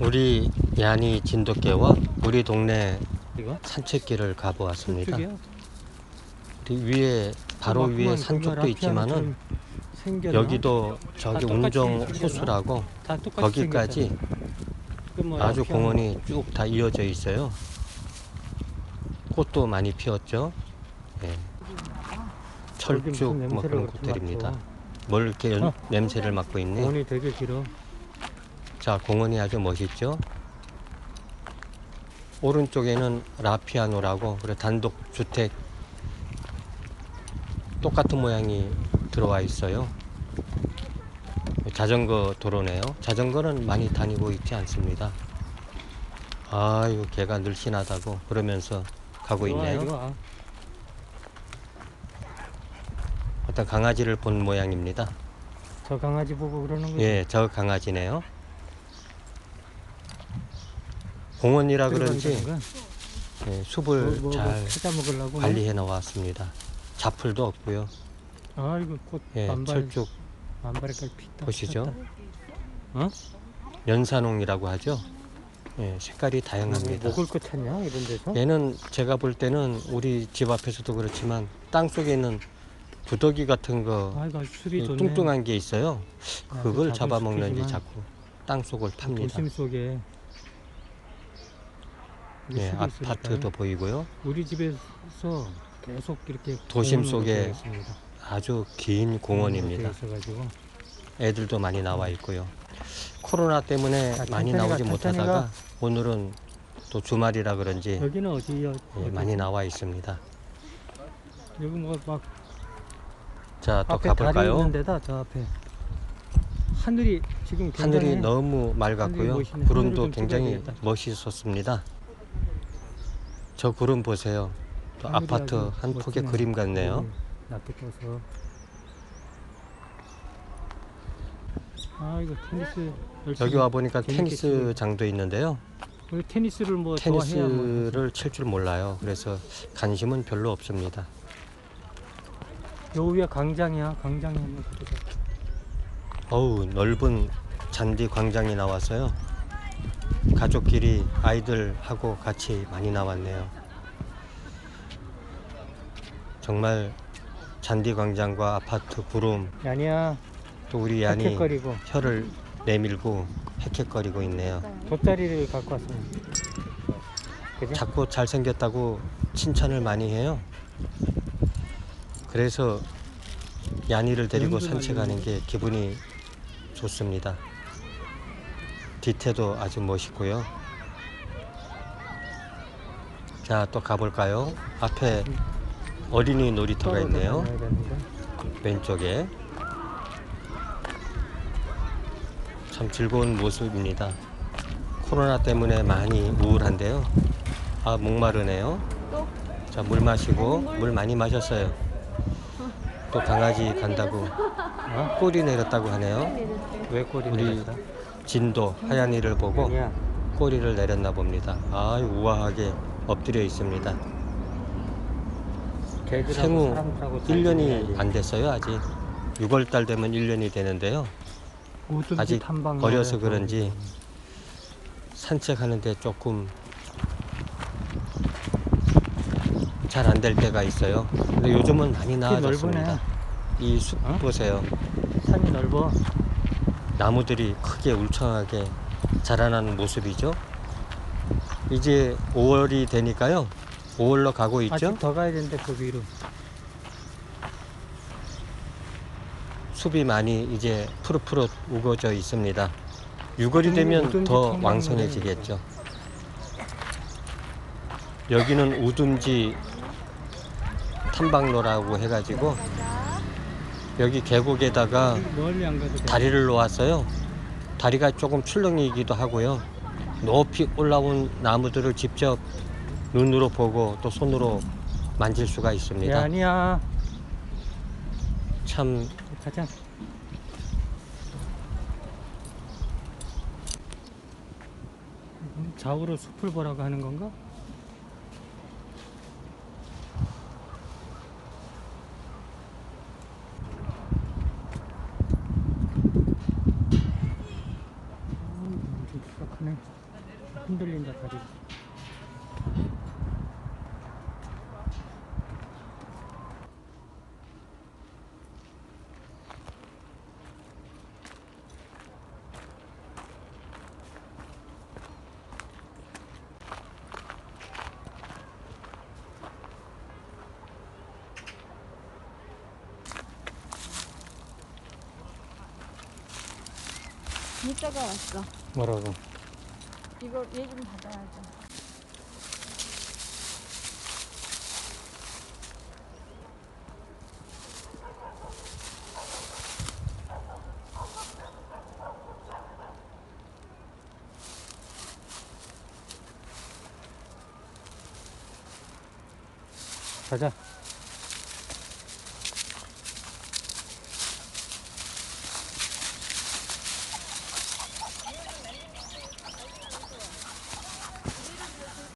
우리 야니 진돗개와 우리 동네 이거? 산책길을 가보았습니다. 위에 바로 위에 산쪽도 있지만은? 여기도 저기 운정? 호수라고 거기까지. 그뭐 아주. 공원이 쭉 다 이어져 있어요. 꽃도 많이 피었죠. 예. 여기 무슨 철쭉 뭐 그런. 맡아. 뭘 이렇게 연- 어. 냄새를 맡고 있네. 공원이 되게 길어. 자, 공원이 아주 멋있죠. 오른쪽에는 라피아노라고 그래 단독 주택 똑같은 모양이 들어와 있어요. 자전거 도로네요. 자전거는 많이 다니고 있지 않습니다. 아유, 개가 늘씬하다고 그러면서 가고 이리 있네요. 와. 어떤 강아지를 본 모양입니다. 저 강아지 보고 그러는 거지. 예, 저 강아지네요. 공원이라 그런지? 예, 숲을 뭐, 뭐, 잘뭐 찾아 먹으려고. 관리해 놓았습니다. 자풀도 없고요. 아이고 꽃 예, 만발 철쭉 만발까지 피다. 보시죠. 어? 연산홍이라고 하죠. 예, 색깔이 뭐 다양합니다. 먹을 거 찾냐 이런 데서? 얘는 제가 볼 때는 우리 집 앞에서도 그렇지만 땅 속에 있는 부더기 같은 거 아이고 이 좋네. 뚱뚱한 게 있어요. 아, 그걸 그 작은 잡아먹는지 자꾸 땅 속을 팝니다. 도심 속에 예. 아파트도 보이고요. 우리 집에서 계속 이렇게 도심 속에. 아주 긴 공원입니다. 애들도 많이 나와 있고요. 코로나 때문에 자, 많이 나오지 못하다가 가. 오늘은 또 주말이라 그런지 여기는 어디야? 예, 어디? 많이 나와 있습니다. 여기 뭐막 자, 또 앞에 다리 가볼까요? 있는 데다 저 앞에 하늘이 지금 하늘이 너무 하늘이 맑았고요. 멋있네. 구름도 굉장히. 멋있었습니다. 저 구름 보세요. 또 아파트 한 폭의 멋지네. 그림 같네요. 음, 낮게 떠서 아 이거 테니스 열심히 여기 와 보니까 테니스 장도 있는데요. 테니스를 뭐 좋아해야 뭐 테니스를 칠 줄 몰라요. 그래서 관심은 별로 없습니다. 요 위에 광장이야 광장이 한번 보자 어우 넓은 잔디 광장이 나와서요. 가족끼리 아이들하고 같이 많이 나왔네요. 정말 잔디 광장과 아파트 구름 아니야 또 우리 얀이 헥헥거리고 혀를 내밀고 헥헥거리고 있네요. 돗자리를 갖고 왔으면 그지? 자꾸 잘생겼다고 칭찬을 많이 해요. 그래서 야니를 데리고 산책하는 게 기분이 좋습니다. 뒤태도 아주 멋있고요. 자, 또 가볼까요? 앞에 어린이 놀이터가 있네요. 왼쪽에. 참 즐거운 모습입니다. 코로나 때문에 많이 우울한데요. 아, 목마르네요. 자, 물 마시고, 물 많이 마셨어요. 또 강아지 간다고, 어? 꼬리 내렸다고 하네요. 왜 꼬리 내렸어? 진도 하얀 이를 보고 아니야 꼬리를 내렸나 봅니다. 아, 우아하게 엎드려 있습니다. 생후 사람들하고 잘 1년이 지내야지. 안 됐어요, 아직. 6월달 되면 1년이 되는데요. 아직 어려서 나와서 그런지 산책하는데 조금 잘 안 될 때가 있어요. 근데 요즘은 많이 나아졌습니다. 넓으네. 이숲 어? 보세요. 산이 넓어 나무들이 크게 울창하게 자라나는 모습이죠. 이제 5월이 되니까요. 5월로 가고 있죠. 아직 더 가야 되는데 그 위로 숲이 많이 이제 푸릇푸릇 우거져 있습니다. 6월이 되면 우둔지 더. 왕성해지겠죠. 여기는 우둔지 탐방로라고 해가지고 여기 계곡에다가 다리를 놓았어요. 다리가 조금 출렁이기도 하고요. 높이 올라온 나무들을 직접 눈으로 보고 또 손으로 만질 수가 야, 있습니다. 아니야 참 가자 좌우로 숲을 보라고 하는 건가? 음, 좀 크네. 흔들린다 다리. 문자가 왔어. 뭐라고? 이거 얘 좀 받아야죠. 가자.